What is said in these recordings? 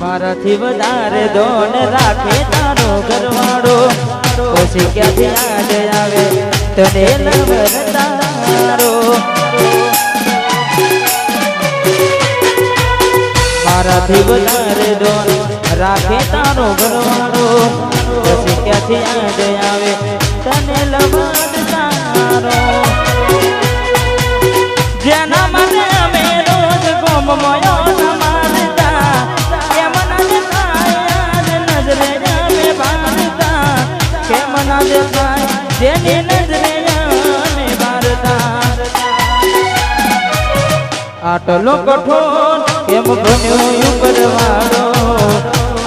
મારાથી વધારે દોન રાખે તારો ઘરવાળો. પછી ક્યાંથી આજે આવે તને લવર તારો? મારાથી વધારે દોન રાખે તારો ઘરવાળો. પછી ક્યાંથી આજે આવે તને લવર તારો? આટલો કઠોર કેમ બન્યો યુગલવાળો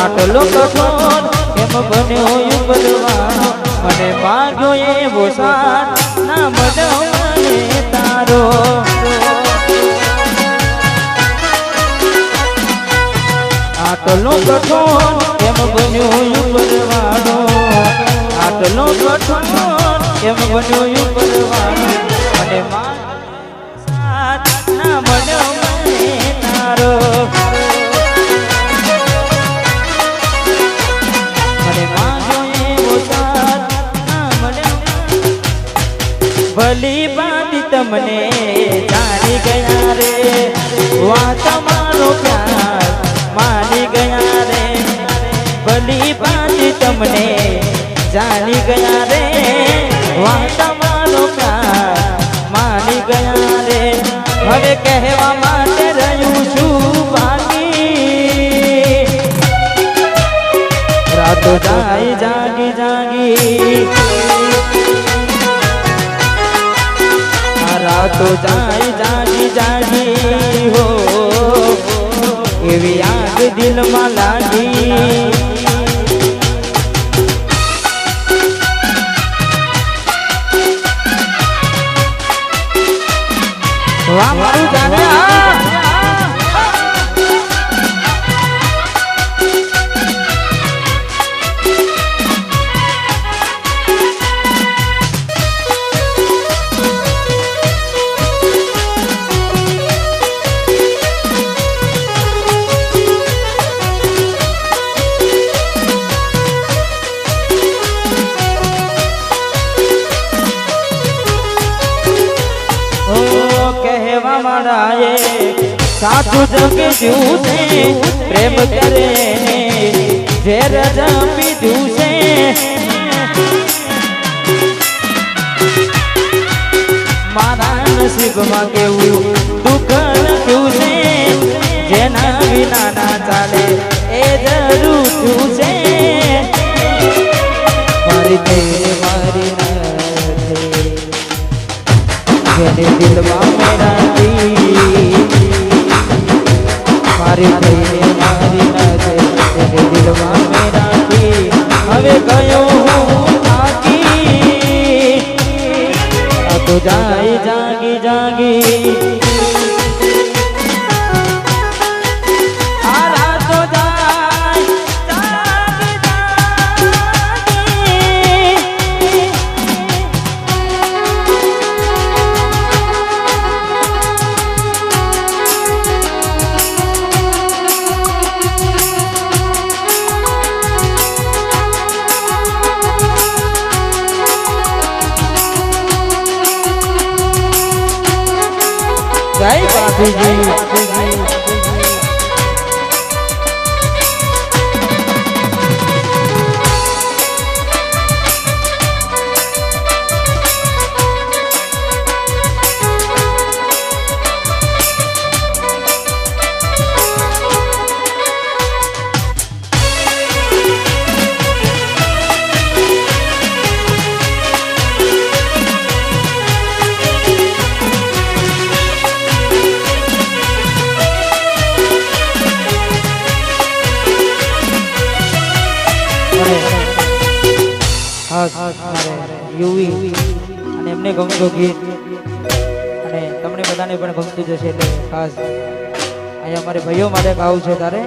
આટલો કઠોર કેમ બન્યો યુગલવાળો મને માગ્યો એવો સાથ ના મને તારો. આટલો કઠોર કેમ બન્યો યુગલવાળો આટલો કઠોર કેમ બન્યો ઉપરવાળો. ભલી બાતી તમને જાણી ગયા રે. વાત મારો પ્યાર માની ગયા રે. ભલી બાતી તમને જાણી ગયા રે. વાત મારો પ્યાર માની ગયા રે. હવે કહેવા માટે રહ્યું છું બાકી. રાતો જાય જાગી જાગી. રાતો પ્રેમ કરે જે રજા પીધું છે મારા નસીબમાં કેવું દુઃખ લખ્યું છે જેના વિના ના ચાલે એ જરૂર છે મારી મારી દિલમાં તો જાય જાગી જાગી. જય બાપુજી એમને ગમતું ગીત. અને તમને બધાને પણ ગમતું જશે એટલે ખાસ અહીંયા અમારે ભાઈઓ માટે ગાવું છે તારે.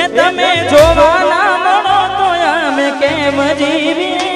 એ તમે જોવાના કેમ જીવીએ?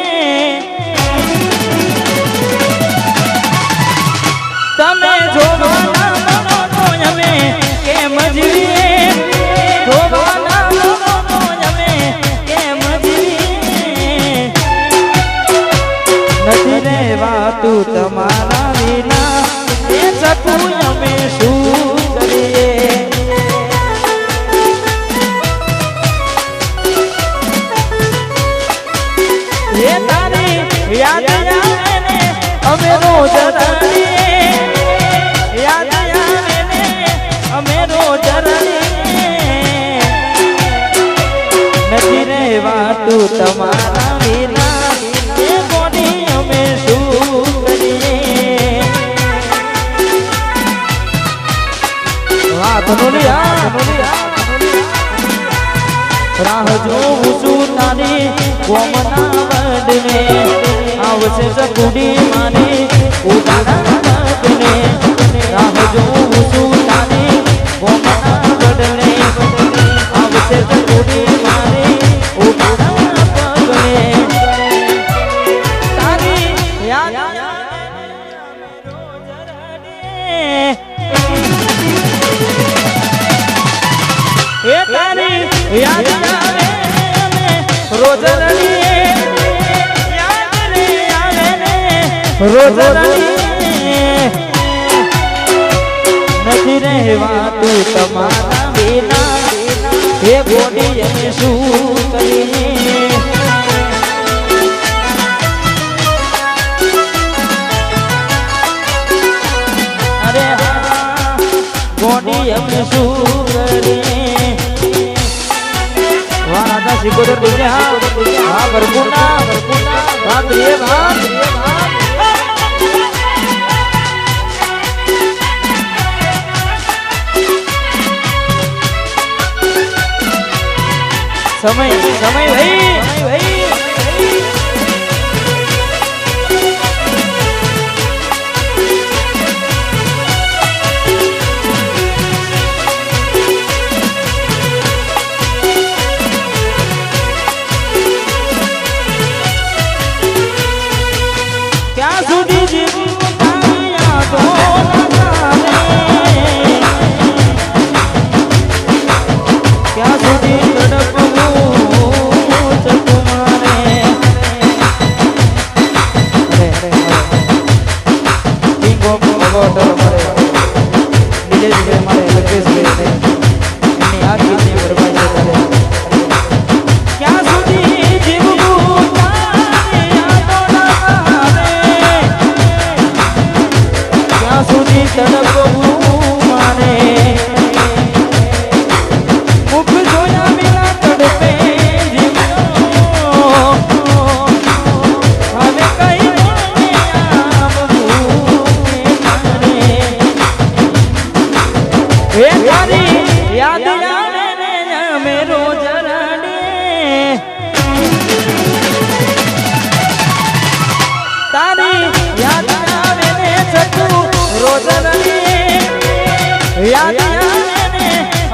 રહેવાતું તમારા રાહ જોઉં છું તારી આવશે સકુડી મારી ને રોજ રડીએ નથી રહેવાતું તમારા વિના એ ગોડી અમે શું કરીએ અરે હા ગોડી અમે શું કરીએ વાહ સિકોદર બોલે હા હા હા પ્રિય ભાગ સમય સમય ભાઈ એ અમે રોજ રડીએ તારી યાદ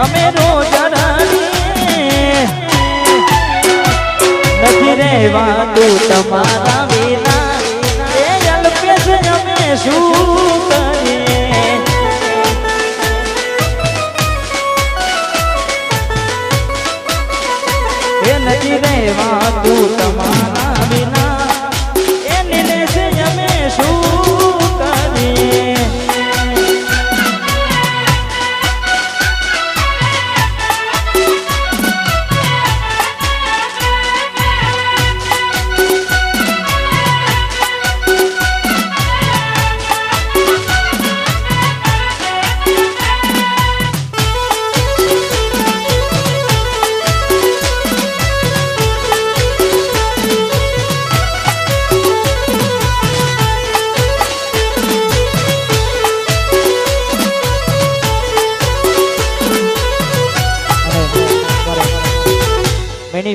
અમે રોજ રડીએ નથી રહેવાતું તમારા વિના. એ અલ્પેશ અમે શું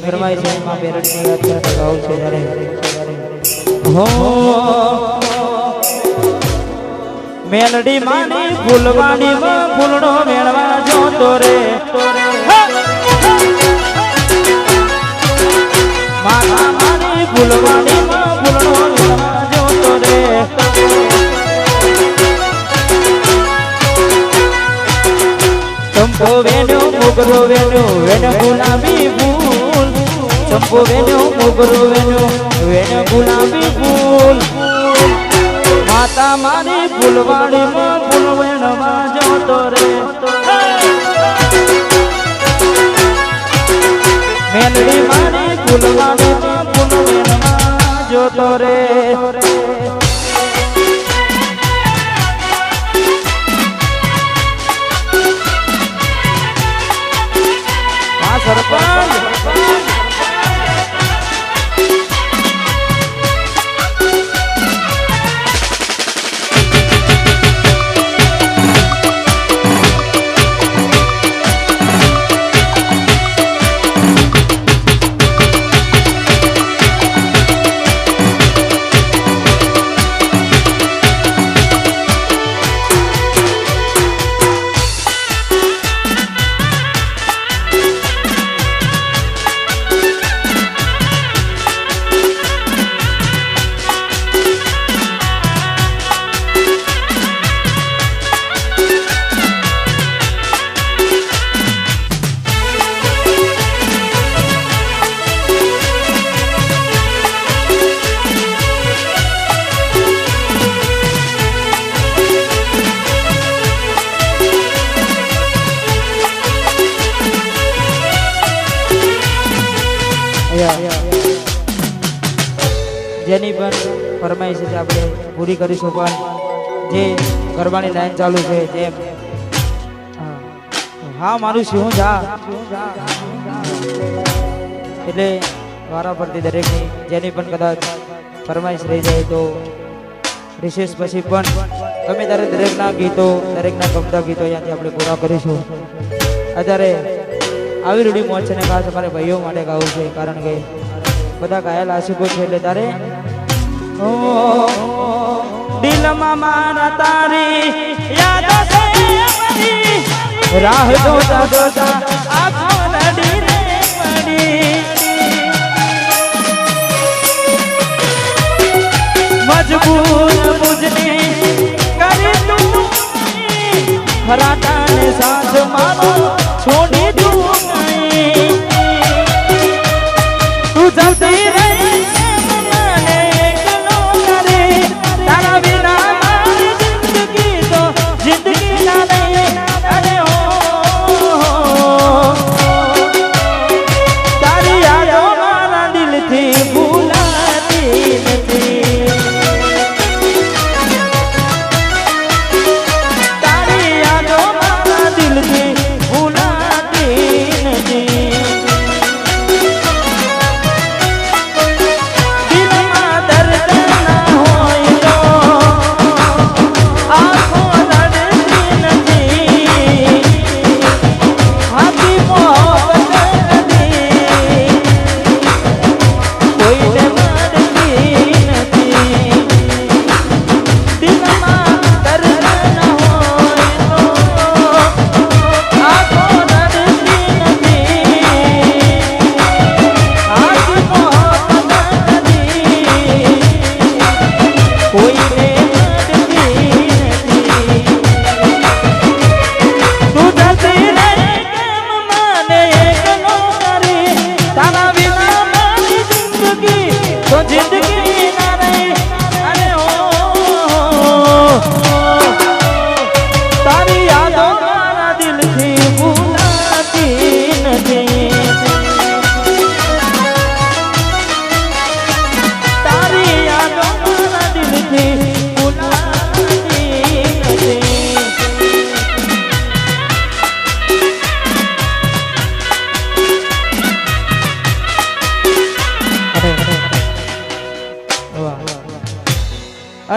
મેની ફરમાઈ છે માં બેરડની યાદ કરતા ગાઉ છે ત્યારે હો. મેલડી માની ફૂલવાડી માં ફૂલડો મેળવા જોતો રે. માતા માની ફૂલવાડી માં ફૂલડો મેળવા વેણ્યો, મોગરો વેનો વેણ ગુલાબી ફૂલ. ચંપો વેણ્યો, મોગરો વેણ્યો વેણ ગુલાબી ફૂલ. માતા મારી ફૂલવાડીમાં ફૂલવેણમાં જતો રે. મેલડી મારી ફૂલવાડીમાં ફૂલવેણમાં જતો રે. સરપંચ. જેની પણ ફરમાઈશ છે આપણે પૂરી કરીશું, પણ જે ગરબાની લાઈન ચાલુ છે જેમ હા. મારું સિંહ જા. એટલે વારા પરથી દરેકની જેની પણ કદાચ ફરમાઈશ રહી જાય તો રિશેષ પછી પણ ગમે ત્યારે દરેકના ગીતો, દરેકના ગમતા ગીતો અહીંયાથી આપણે પૂરા કરીશું. અત્યારે આવી રૂઢી મોજ છે ને ખાસ અમારે ભાઈઓ માટે ગાવું છે, કારણ કે બધા ગાયેલા આશિકો છે એટલે ઓ દિલમાં મારા તારી યાદ છે. રાહ જોતા જોતા આંખો નડી રે મુજને કરી તું ખરાટાને તો જિંદગી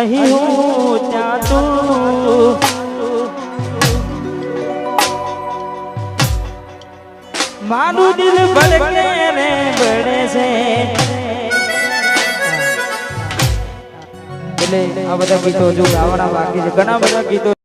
અહીં હું ત્યાં તું. દિલ ભડકે ને બળે છે. એટલે આ બધા ગીતો જો ગાવાના બાકી છે. ઘણા બધા ગીતો